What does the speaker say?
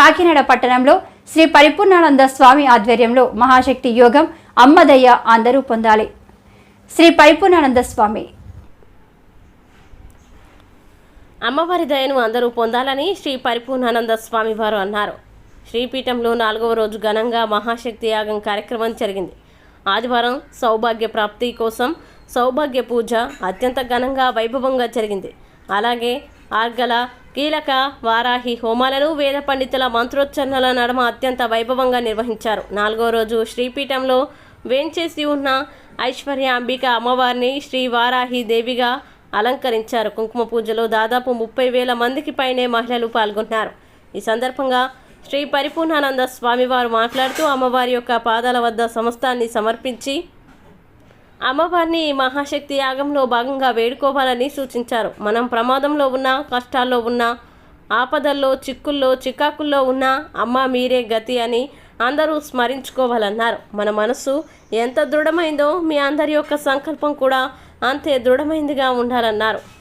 కాకినాడ పట్టణంలో శ్రీ పరిపూర్ణానంద స్వామి ఆధ్వర్యంలో మహాశక్తి యోగం అమ్మదయ్య అందరూ పొందాలి. శ్రీ పరిపూర్ణానంద స్వామి. అమ్మవారి దయను అందరూ పొందాలని శ్రీ పరిపూర్ణానంద స్వామి వారు అన్నారు. శ్రీపీఠంలో నాలుగవ రోజు ఘనంగా మహాశక్తి యాగం కార్యక్రమం జరిగింది. ఆదివారం సౌభాగ్య ప్రాప్తి కోసం సౌభాగ్య పూజ అత్యంత ఘనంగా వైభవంగా జరిగింది. అలాగే ఆర్గల కీలక వారాహి హోమాలను వేద పండితుల మంత్రోచ్చరణల నడమ అత్యంత వైభవంగా నిర్వహించారు. నాలుగో రోజు శ్రీపీఠంలో వేంచేసి ఉన్న ఐశ్వర్య అంబిక అమ్మవారిని శ్రీ వారాహి దేవిగా అలంకరించారు. కుంకుమ పూజలో దాదాపు ముప్పై వేల మందికి పైనే మహిళలు పాల్గొన్నారు. ఈ సందర్భంగా శ్రీ పరిపూర్ణానంద స్వామివారు మాట్లాడుతూ అమ్మవారి యొక్క పాదాల వద్ద సమస్తాన్ని సమర్పించి అమ్మవారిని మహాశక్తి యాగంలో భాగంగా వేడుకోవాలని సూచించారు. మనం ప్రమాదంలో ఉన్న కష్టాల్లో ఉన్న ఆపదల్లో చిక్కుల్లో చికాకుల్లో ఉన్న అమ్మ మీరే గతి అని అందరూ స్మరించుకోవాలన్నారు. మన మనసు ఎంత దృఢమైందో మీ అందరి యొక్క సంకల్పం కూడా అంతే దృఢమైందిగా ఉండాలన్నారు.